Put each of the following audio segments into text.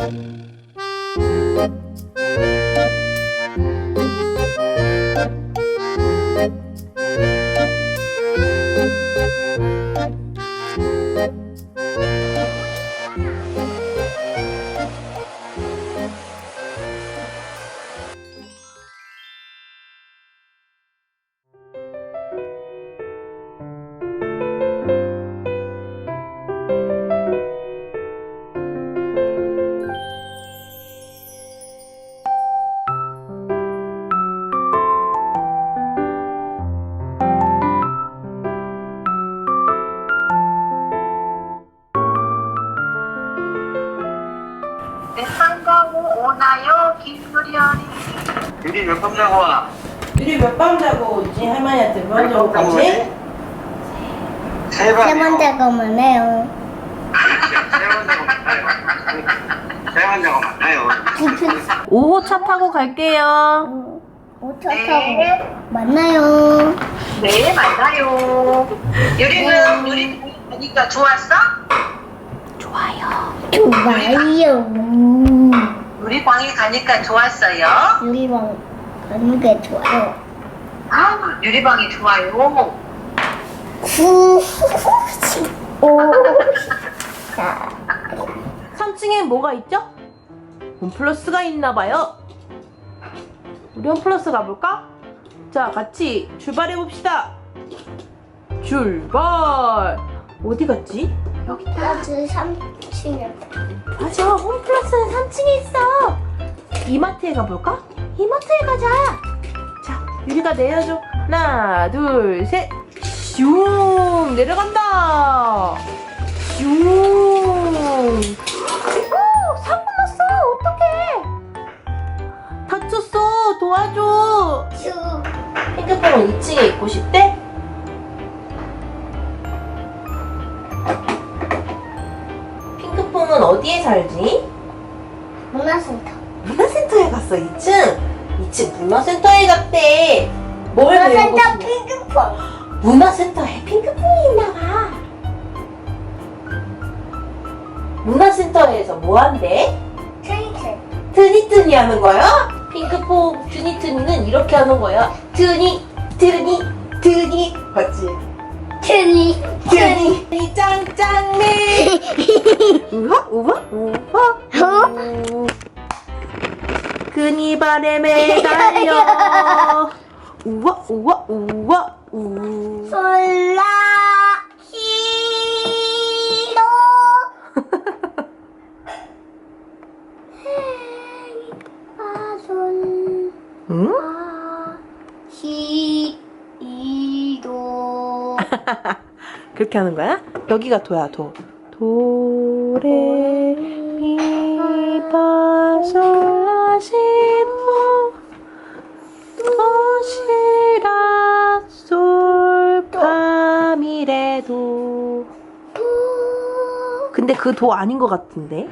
대상 유리 몇밤 자고 와? 유리 몇 밤 자고 오지? 할머니한테 몇밤 자고 가지? 세 밤. 세번 자고만 해요. 세번 자고 만나요. 세번 자고 만나요. 5호 차 타고 갈게요. 오차 네. 타고 만나요. 네 만나요 유리는 유리 보니까 좋았어? 좋아요. 우리 방에 가니까 좋았어요 유리방 가는 게 좋아요. 아 유리방이 좋아요 구, 오, 사. 3층엔 뭐가 있죠? 홈플러스가 있나 봐요. 우리 홈플러스 가볼까? 자, 같이 출발해 봅시다. 출발. 어디 갔지? 여기 있다. 나도 3층에 맞아, 홈플러스는 3층에 있어. 이마트에 가볼까? 이마트에 가자. 자, 유리가 내려줘. 하나, 둘, 셋. 슝 내려간다. 슝. 오, 사고 났어. 어떡해? 다쳤어. 도와줘. 쭉. 핑크퐁은 2층에 있고 싶대? 핑크퐁은 어디에 살지? 문화센터. 문화센터에 갔어 2층 2층 문화센터에 갔대 뭘 배우고 문화센터 싶냐 핑크퐁. 문화센터에 핑크퐁이 있나봐 문화센터에서 뭐 한대? 트위트. 트니트니 하는 거야? 핑크퐁 트니트니는 이렇게 하는 거야 트니 트니 트니 맞지? 트니. 트니 트니 짱짱맨 우와 우와 우와 우. 그니발에 매달려 우와 우와 우와 우 솔라 히로. 아솔 응? 아 히로. 그렇게 하는 거야? 여기가 도야 도 도레 미파솔라 시도 도시라 솔파미레도. 근데 그 도 아닌 것 같은데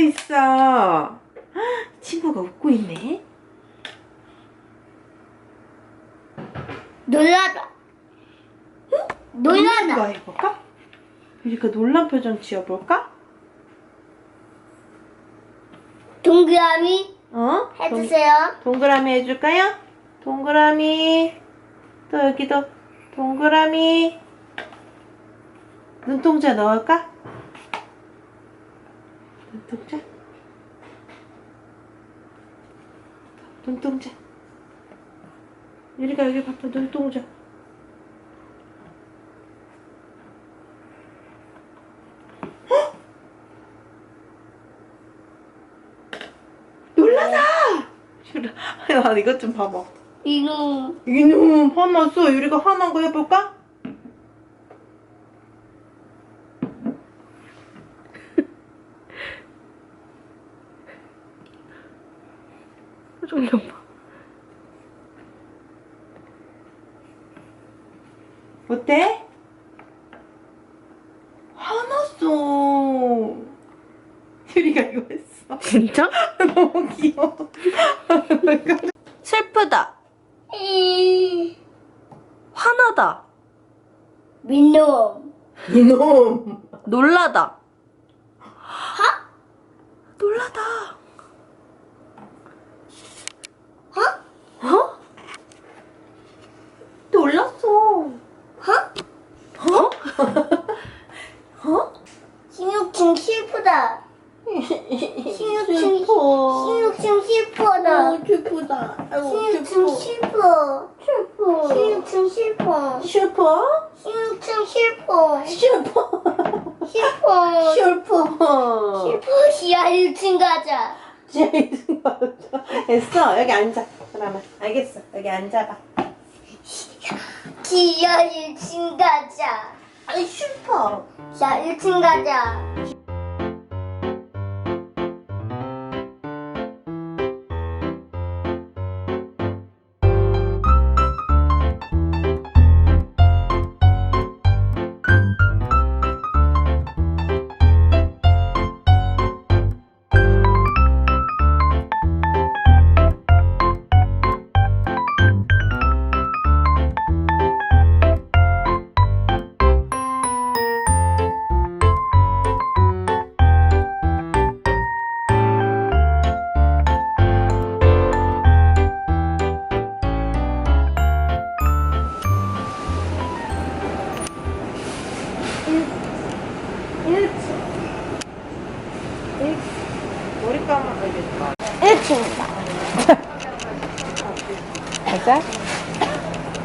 있어. 헉! 친구가 웃고 있네. 놀라다. 놀라다. 해볼까? 유리가 놀란 표정 지어볼까? 동그라미 어? 해주세요. 동, 동그라미 해줄까요? 동그라미. 또 여기도 동그라미. 눈동자 넣을까? 눈동자. 눈동자. 유리가 여기 봐봐, 눈동자. 헉! 놀라다! 유라, 야, 이것 좀 봐봐. 이놈. 이놈 화났어. 유리가 화난 거 해볼까? 표정 좀 봐. 어때? 화났어. 유리가 이거 했어. 진짜? 너무 귀여워. 슬프다. 이 화나다. 민놈. 이놈. 놀라다. 놀라다. 어? 놀랐어. 어? 어? 신육층 슬프다. 신육층 슬퍼. 슬퍼다. 아이고, 슬프다. 아이고, 신육층 슬퍼. 슬퍼. 신육층 슬퍼. 슬퍼? 신육층 슬퍼. 슬퍼. 슬퍼. 슬퍼. 슬퍼. 시야 1층 가자. 제이슨 맞아. 됐어. 여기 앉아. 그러면. 알겠어. 여기 앉아봐. 지하 1층 가자. 아이, 슬퍼. 자, 1층 가자.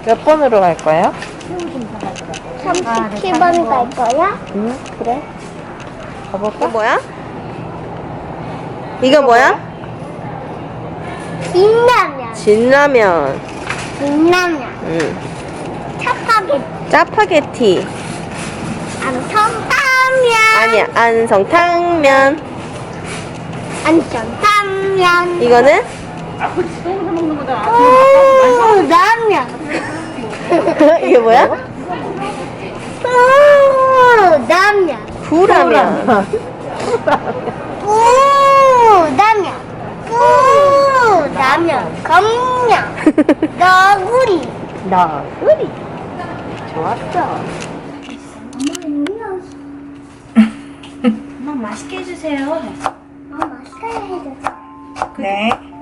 몇 번으로 갈 거예요? 37번 갈 거야? 응, 그래. 가볼까? 뭐야? 이거 뭐야? 진라면. 진라면. 진라면. 응. 차파게티. 짜파게티. 안성탕면. 아니야, 안성탕면. 안성탕면. 이거는? 오, 라면. 이게 뭐야? 오, 라면. 구라면. 오, 라면. 오, 라면. 검냥. 너구리. 너구리. 좋았어. 엄마 맛있게 해주세요. 어, 맛있게 해줘. 네. 엄마. 맛있게? 해주세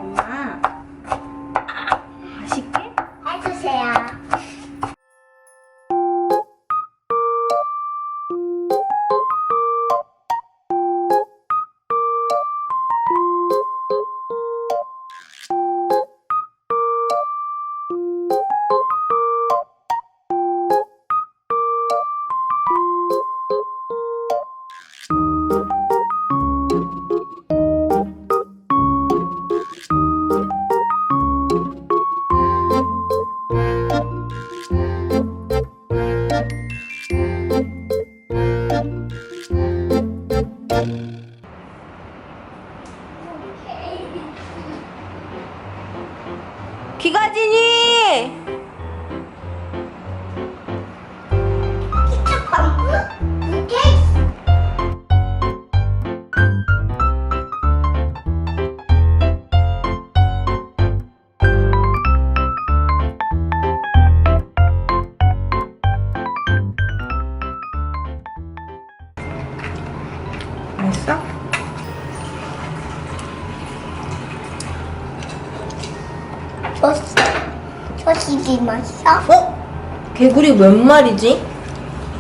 맛있어? 어? 개구리 몇 마리지?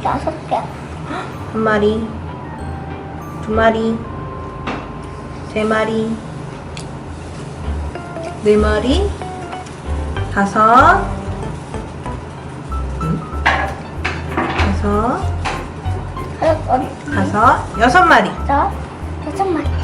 여섯 개. 한 마리, 두 마리, 세 마리, 네 마리, 다섯, 응? 다섯, 다섯, 여섯 마리. 더, 여섯 마리.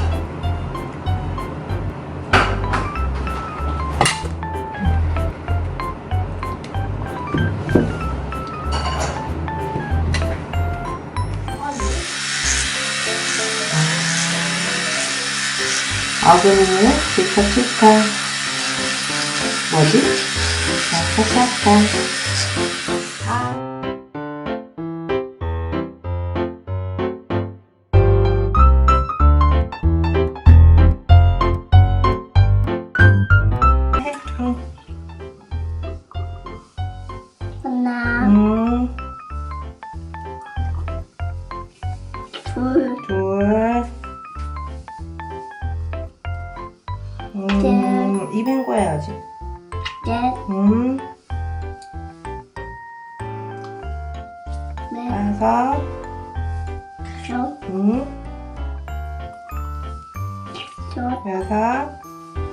어금니는 치카치카. 뭐지? 차차차차.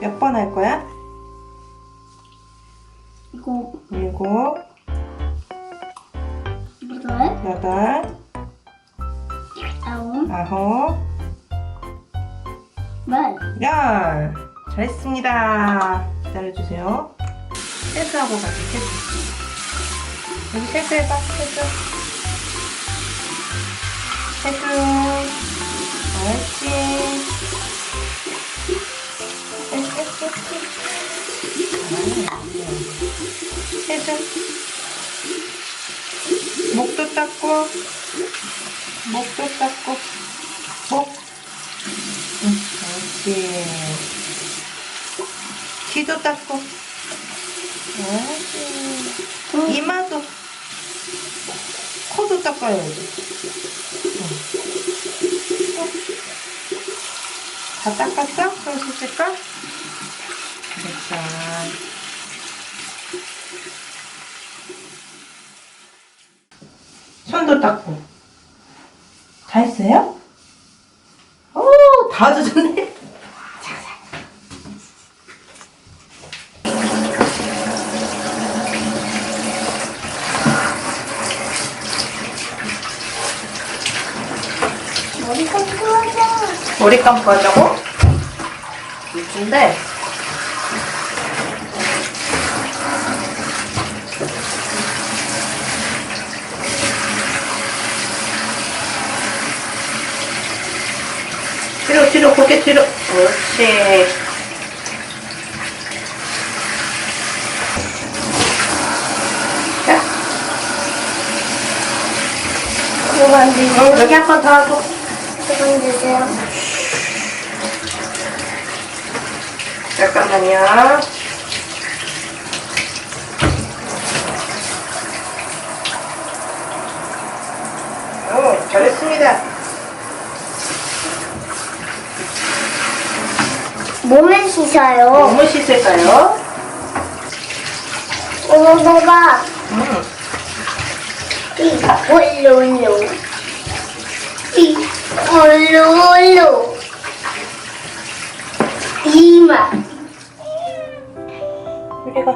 몇 번 할 거야? 일곱, 일곱, 여덟, 여덟, 아홉, 아홉, 열. 열. 잘했습니다. 기다려주세요. 세수하고 가자, 세수. 여기 세수해봐, 세수. 세수. 옳지. 세수. 목도 닦고, 목도 닦고, 목. 응, 옳지. 귀도 닦고. 옳지. 이마도. 코도 닦아야지. 응. 다 닦았어? 그럼 씻을까? 됐어. 손도 닦고. 다 했어요? 오, 다 젖었네. 머리가 부러져. 머리 감고 하자고? 근데 뒤로 뒤로 고개 뒤로 옳지 자 그만 주세요. 어, 여기 한 번 더 하고 그만 주세요. 잠깐만요 오 잘했습니다 몸을 씻어요. 너무 씻을까요? 어머, 봐봐. 음. 이, 올로, 올로. 이, 올로, 올로. 이마. 유리가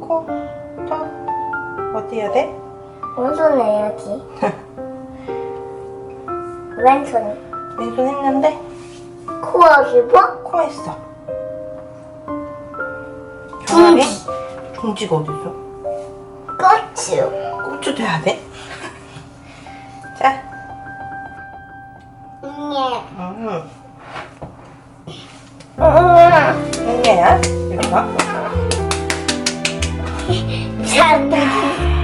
코, 턱 어디 해야 돼? 오른손 해야지. 왼손. 왼손 했는데 코하기 뭐? 코 했어 종아리? 중지가 어딨어? 고추. 고추도 해야 돼? 자, 네. 음. 흉내야? 이거? 잔다.